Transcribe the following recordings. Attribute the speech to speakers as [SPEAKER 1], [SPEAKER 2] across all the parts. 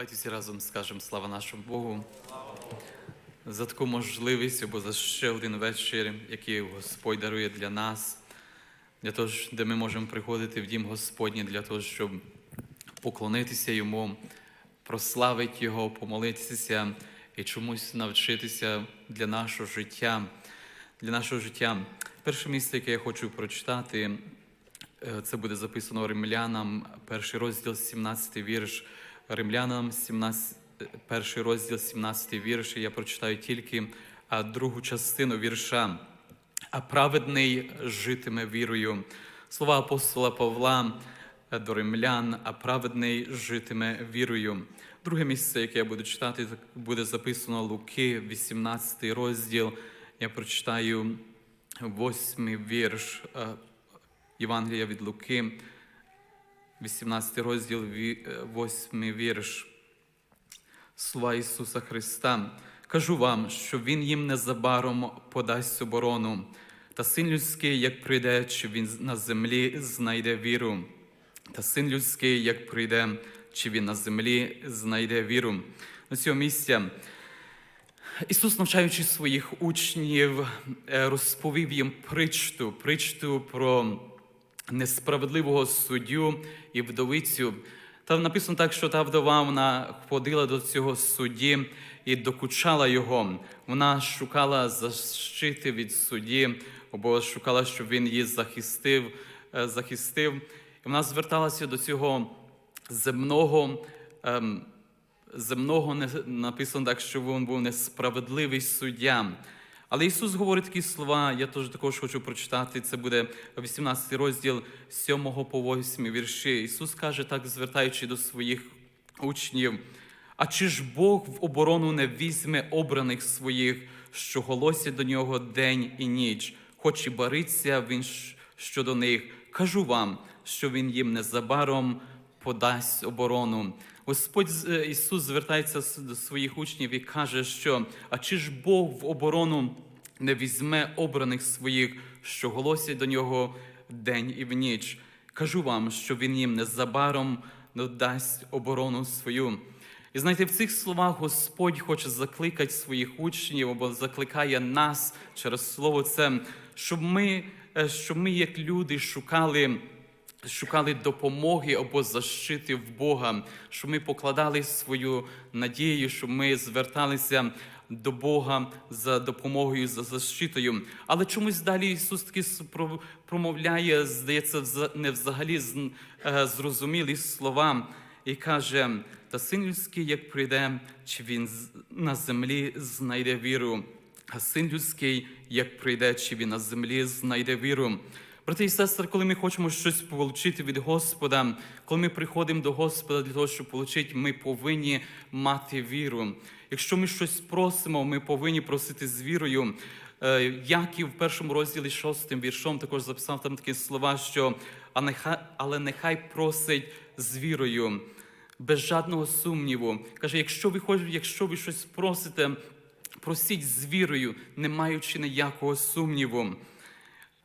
[SPEAKER 1] Давайте всі разом скажемо слава нашому Богу за таку можливість або за ще один вечір, який Господь дарує для нас, для того, де ми можемо приходити в дім Господній, для того, щоб поклонитися Йому, прославити Його, помолитися і чомусь навчитися для нашого життя. Для нашого життя. Перше місце, яке я хочу прочитати, Е, Це буде записано Римлянам, перший розділ, 17 вірш. Римлянам, 17, е, перший розділ, 17 вірш. Я прочитаю тільки другу частину вірша. А праведний житиме вірою. Слова апостола Павла е, до римлян, а праведний житиме вірою. Друге місце, яке я буду читати, буде записано Луки, 18 розділ. Я прочитаю восьмий вірш. е, Євангелія від Луки, 18 розділ, 8 вірш. Слова Ісуса Христа. Кажу вам, що Він їм незабаром подасть оборону, та син людський, як прийде, чи він на землі знайде віру. Та син людський, як прийде, чи він на землі знайде віру. На цього місця Ісус, навчаючи своїх учнів, е, розповів їм притчу, притчу про несправедливого суддю і вдовицю. Там написано так, що та вдова вона ходила до цього судді і докучала його. Вона шукала защити від судді, або шукала, щоб він її захистив, е, захистив. І вона зверталася до цього земного. ем, земного написано так, що він був несправедливий суддя. Але Ісус говорить такі слова, я теж також хочу прочитати. Це буде 18 розділ 7 по 8 вірші. Ісус каже, так звертаючи до своїх учнів. А чи ж Бог в оборону не візьме обраних своїх, що голосять до нього день і ніч, хоч і бариться він щодо них? Кажу вам, що він їм незабаром подасть оборону. Господь е, Ісус звертається до своїх учнів і каже, що а чи ж Бог в оборону не візьме обраних своїх, що голосять до нього день і в ніч? Кажу вам, що він їм незабаром надасть оборону свою. І знаєте, в цих словах Господь хоче закликати своїх учнів або закликає нас через слово це, щоб ми, е, щоб ми як люди шукали шукали допомоги або защити в Бога, щоб ми покладали свою надію, щоб ми зверталися до Бога за допомогою, за защитою. Але чомусь далі Ісус таки промовляє, здається, не взагалі е, зрозумілі слова і каже: та син людський, як прийде, чи він на землі знайде віру. А син людський, як прийде, чи він на землі знайде віру. Брати і сестри, коли ми хочемо щось отримати від Господа, коли ми приходимо до Господа для того, щоб отримати, ми повинні мати віру. Якщо ми щось просимо, ми повинні просити з вірою. Е, Яків в першому розділі шостим віршом також записав там такі слова, що «А нехай, але нехай просить з вірою, без жодного сумніву. Каже, якщо ви хочете, якщо ви щось просите, просіть з вірою, не маючи ніякого сумніву.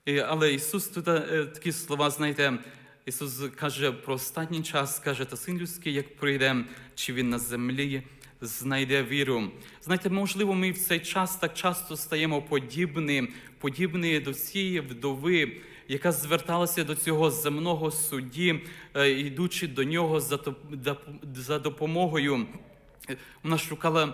[SPEAKER 1] Але Ісус тут е, такі слова, знаєте, Ісус каже про останній час, каже, та син людський, як прийде, чи він на землі знайде віру. Знаєте, можливо, ми в цей час так часто стаємо подібні, подібні до цієї вдови, яка зверталася до цього земного судді, е, йдучи до нього за допомогою. Вона шукала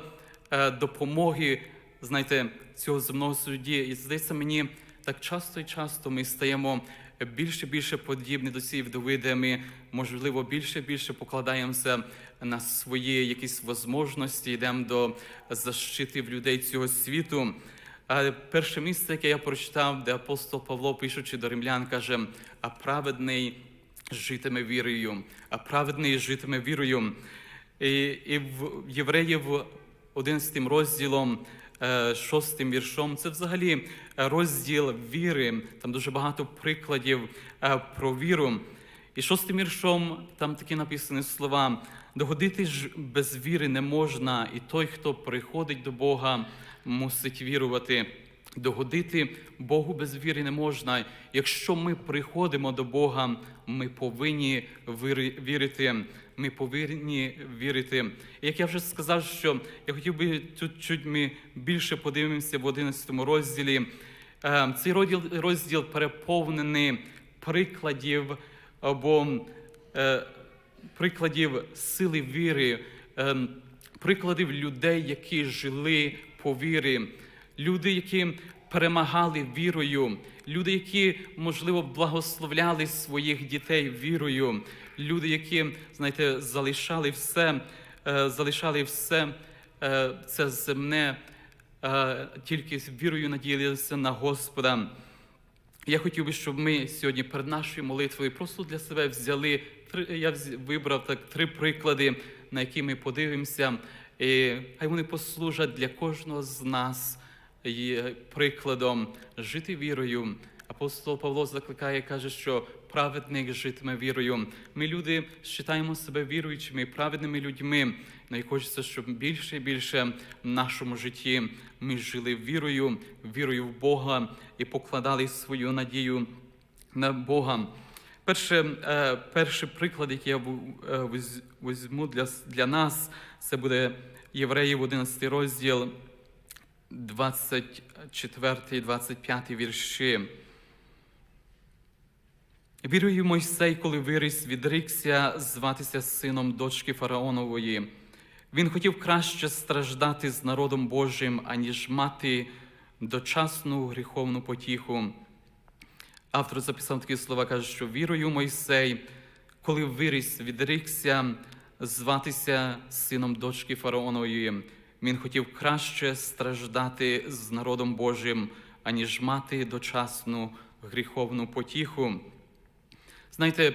[SPEAKER 1] е, допомоги, знаєте, цього земного судді. І здається, мені так часто і часто ми стаємо більше і більше подібні до цієї вдови, де ми, можливо, більше і більше покладаємося на свої якісь можливості, йдемо до защити в людей цього світу. Перше місце, яке я прочитав, де апостол Павло, пишучи до римлян, каже: а праведний житиме вірою, а праведний житиме вірою. І, і в Євреїв 11 розділом, е, 6 віршом, це взагалі е, розділ віри. Там дуже багато прикладів е, про віру. І шостим віршом там такі написані слова: догодити ж без віри не можна, і той, хто приходить до Бога, мусить вірувати, Догодити Богу без віри не можна. Якщо ми приходимо до Бога, ми повинні вірити. Ми повинні вірити. Як я вже сказав, що я хотів би тут чуть більше подивимося в 11 розділі. Е, Цей розділ, розділ переповнений прикладів або е, прикладів сили віри, ем, прикладів людей, які жили по вірі, люди, які перемагали вірою, люди, які, можливо, благословляли своїх дітей вірою, люди, які, знаєте, залишали все, е, залишали все е, це земне, е, тільки з вірою надіялися на Господа. Я хотів би, щоб ми сьогодні перед нашою молитвою просто для себе взяли. Я вибрав так три приклади, на які ми подивимося. І хай вони послужать для кожного з нас прикладом жити вірою. Апостол Павло закликає, каже, що праведник житиме вірою. Ми люди вважаємо себе віруючими, праведними людьми. Ну і хочеться, щоб більше і більше в нашому житті ми жили вірою, вірою в Бога і покладали свою надію на Бога. Перше, е, перший приклад, який я е, візьму для, для нас, це буде Євреїв 11 розділ, 24 25 вірші. Вірою Мойсей, коли виріс, відрікся зватися сином дочки фараонової. Він хотів краще страждати з народом Божим, аніж мати дочасну гріховну потіху. Автор записав такі слова, каже, що вірою Мойсей, коли виріс, відрікся зватися сином дочки фараонової. Він хотів краще страждати з народом Божим, аніж мати дочасну гріховну потіху. Знаєте,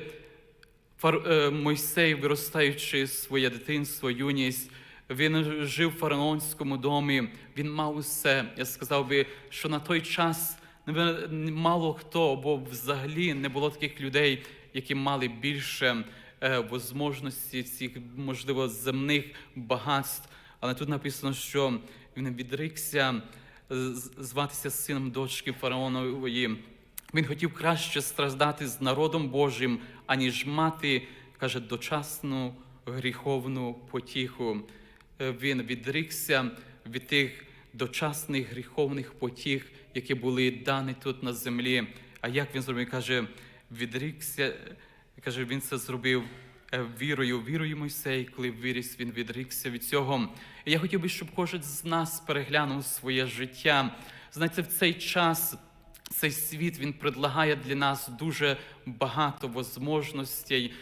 [SPEAKER 1] е, Мойсей, виростаючи своє дитинство, юність, він жив в фараонському домі, він мав усе. Я сказав би, що на той час мало хто, або взагалі не було таких людей, які мали більше е, возможності цих, можливо, земних багатств. Але тут написано, що він відрікся з- зватися сином дочки фараонової. Він хотів краще страждати з народом Божим, аніж мати, каже, дочасну гріховну потіху. Е, Він відрікся від тих дочасних гріховних потіх, які були дані тут на землі. А як він зробив? Каже, відрікся, каже, він це зробив е, вірою, вірою Мойсей, коли виріс, він відрікся від цього. І я хотів би, щоб кожен з нас переглянув своє життя. Знаєте, в цей час. Цей світ він предлагає для нас дуже багато возможностей,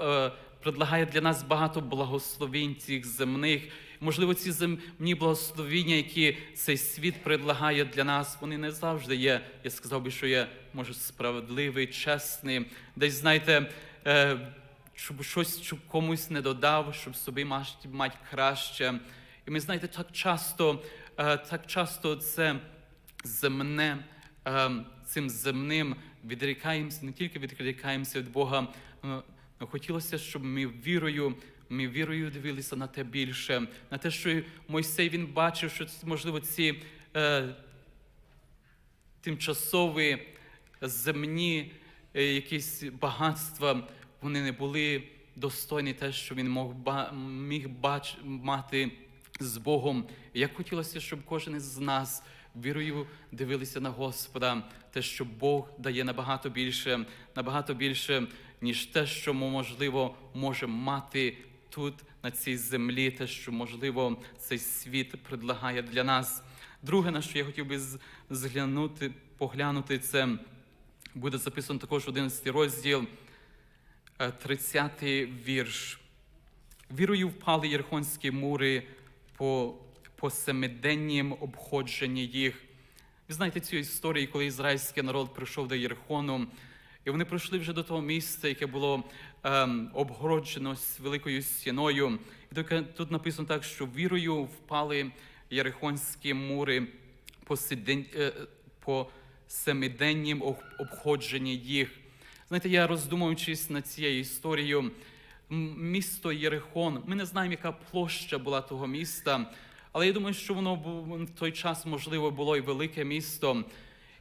[SPEAKER 1] е, предлагає для нас багато благословень цих земних. Можливо, ці земні благословіння, які цей світ предлагає для нас, вони не завжди є. Я сказав би, що є, може, справедливий, чесний. Десь знаєте, е, щоб щось щоб комусь не додав, щоб собі мати, краще. І ми знаєте, так часто, е, так часто це земне, е, цим земним відрікаємося, не тільки відрікаємося від Бога, але хотілося, щоб ми вірою, ми вірою дивилися на те більше, на те, що Мойсей він бачив, що можливо ці е, тимчасові земні е, якісь багатства, вони не були достойні те, що він мог міг бач, мати з Богом. Як хотілося, щоб кожен із нас вірою дивилися на Господа, те, що Бог дає набагато більше, набагато більше, ніж те, що ми, можливо, можемо мати тут, на цій землі, те, що, можливо, цей світ предлагає для нас. Друге, на що я хотів би зглянути, поглянути, це буде записано також 11 розділ, е, 30 вірш. Вірою впали єрихонські мури по, по семиденнім обходженні їх. Ви знаєте цю історію, коли ізраїльський народ прийшов до Єрихону, і вони прийшли вже до того місця, яке було ем, обгороджено з великою стіною. І тут написано так, що вірою впали єрихонські мури по, сидень, е, по семиденнім обходженні їх. Знаєте, я роздумуючись над цією історією, місто Єрихон, ми не знаємо, яка площа була того міста, Але я думаю, що воно в той час, можливо, було і велике місто.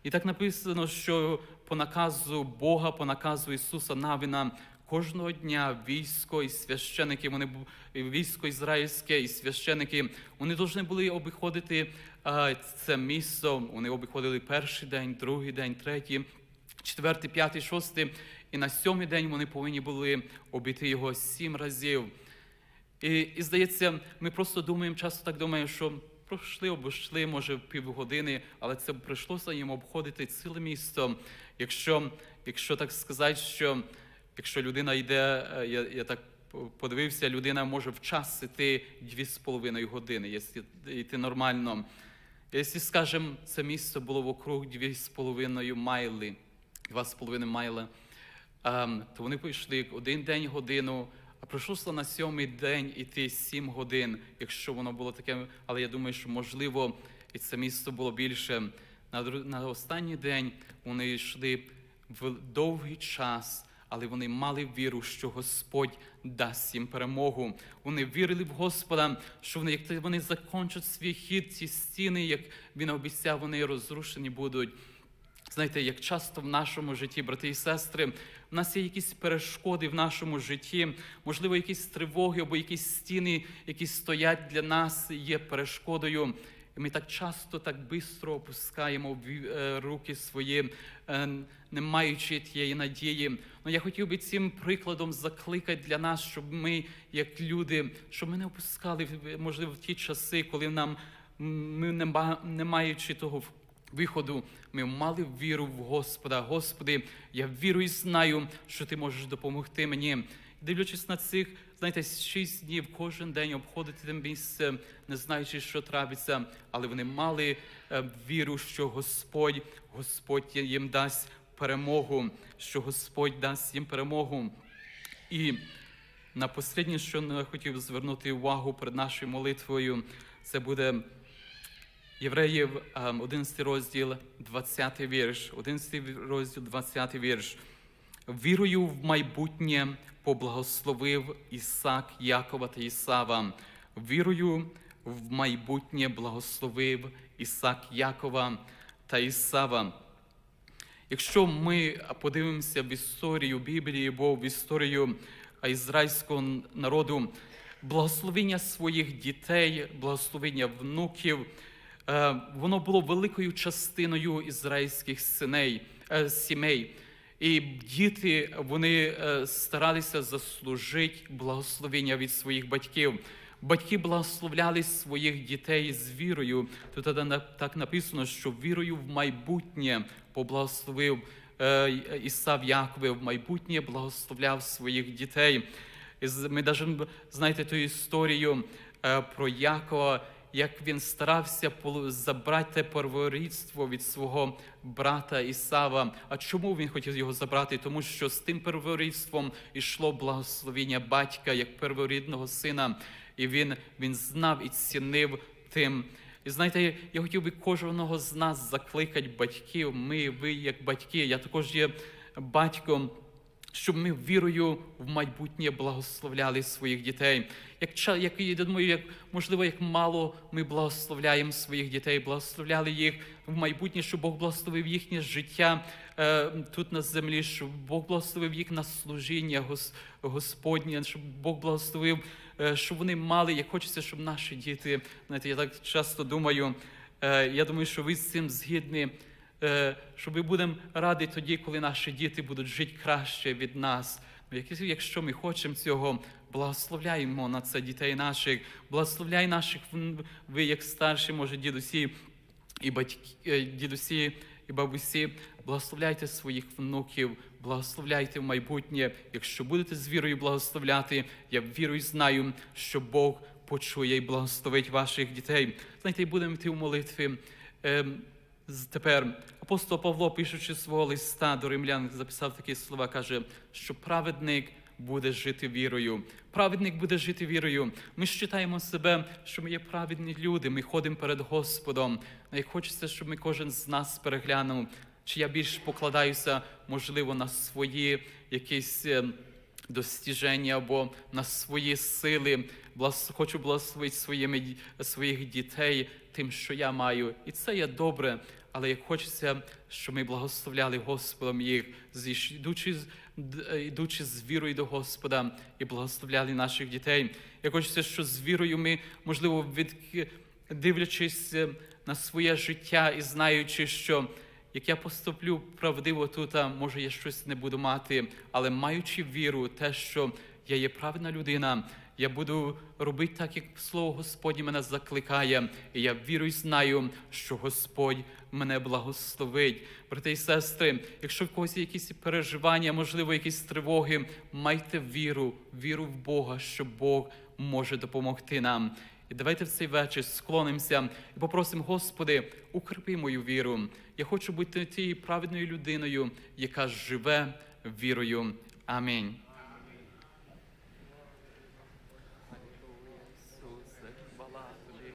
[SPEAKER 1] І так написано, що по наказу Бога, по наказу Ісуса Навіна, кожного дня військо і священики, вони військо ізраїльське і священики, вони повинні були обиходити це місто. Вони обиходили перший день, другий день, третій, четвертий, п'ятий, шостий. І на сьомий день вони повинні були обійти його сім разів. І, і здається, ми просто думаємо, часто так думаємо, що пройшли, обійшли, може, півгодини, але це прийшлося їм обходити ціле місто. Якщо, якщо так сказати, що якщо людина йде, е, я, я так подивився, людина може в час іти дві з половиною години, якщо йти нормально. Якщо, скажемо, це місто було вокруг дві з половиною майли, два з половиною майли, ем, то вони пішли один день годину, а прийшлося на сьомий день іти сім годин, якщо воно було таке. Але я думаю, що можливо і це місто було більше. На останній день вони йшли в довгий час, але вони мали віру, що Господь дасть їм перемогу. Вони вірили в Господа, що вони, як вони закончать свій хід, ці стіни, як він обіцяв, вони розрушені будуть. Знаєте, як часто в нашому житті, брати і сестри, в нас є якісь перешкоди в нашому житті, можливо, якісь тривоги або якісь стіни, які стоять для нас, є перешкодою. І ми так часто, так швидко опускаємо е, руки свої, е, не маючи тієї надії. Ну я хотів би цим прикладом закликати для нас, щоб ми, як люди, щоб ми не опускали можливо в ті часи, коли нам ми не маючи того виходу, ми мали віру в Господа. Господи, я вірю і знаю, що ти можеш допомогти мені. Дивлячись на цих, знаєте, шість днів кожен день обходити те місце, не знаючи, що трапиться, але вони мали е, віру, що Господь, Господь їм дасть перемогу, що Господь дасть їм перемогу. І на останнє, що я хотів звернути увагу перед нашою молитвою, це буде Євреїв, ем, 11 розділ, 20 вірш. 11 розділ, 20 вірш. Вірою в майбутнє поблагословив Ісак, Якова та Ісава. Вірою в майбутнє благословив Ісак, Якова та Ісава. Якщо ми подивимося в історію Біблії або в історію ізраїльського народу, благословення своїх дітей, благословення внуків, е, воно було великою частиною ізраїльських синей, е, сімей. І діти вони е, старалися заслужити благословення від своїх батьків. Батьки благословляли своїх дітей з вірою. Тут так написано, що вірою в майбутнє поблагословив е, Ісав Якове, в майбутнє благословляв своїх дітей. Ми навіть знаєте ту історію е, про Якова, як він старався забрати перворідство від свого брата Ісава. А чому він хотів його забрати? Тому що з тим перворідством йшло благословення батька як перворідного сина, і він, він знав і цінив тим. І знаєте, я хотів би кожного з нас закликати батьків. Ми, ви як батьки, я також є батьком щоб ми вірою в майбутнє благословляли своїх дітей. Як як я думаю, як можливо, як мало ми благословляємо своїх дітей, благословляли їх в майбутнє, щоб Бог благословив їхнє життя е, тут на землі, щоб Бог благословив їх на служіння Гос- Господнє, щоб Бог благословив, е, щоб вони мали, як хочеться, щоб наші діти, знаєте, я так часто думаю. е, Я думаю, що ви з цим згідні що ми будемо раді тоді, коли наші діти будуть жити краще від нас. Ну, Якщо ми хочемо цього, благословляємо на це дітей наших, благословляй наших ви, як старші, може, дідусі і батьки, е, дідусі і бабусі, благословляйте своїх внуків, благословляйте в майбутнє. Якщо будете з вірою благословляти, я вірою знаю, що Бог почує і благословить ваших дітей. Знаєте, і будемо йти в молитві. Тепер апостол Павло, пишучи свого листа до римлян, записав такі слова, каже, що праведник буде жити вірою. Праведник буде жити вірою. Ми ж себе, що ми є праведні люди, ми ходимо перед Господом. А хочеться, щоб ми кожен з нас переглянув, чи я більш покладаюся, можливо, на свої якісь. Достіження або на свої сили. Хочу благословити своїми, своїх дітей тим, що я маю. І це є добре, але як хочеться, щоб ми благословляли Господом їх, йдучи, з- е, з вірою до Господа і благословляли наших дітей. Я хочеться, що з вірою ми, можливо, від, дивлячись е, на своє життя і знаючи, що як я поступлю правдиво тут, може я щось не буду мати, але маючи віру, те, що я є правильна людина, я буду робити так, як слово Господнє мене закликає, і я вірю і знаю, що Господь мене благословить. Брати і сестри, якщо в когось є якісь переживання, можливо, якісь тривоги, майте віру, віру в Бога, що Бог може допомогти нам. І давайте в цей вечір склонимося і попросимо, Господи, укріпи мою віру. Я хочу бути тією праведною людиною, яка живе вірою. Амінь.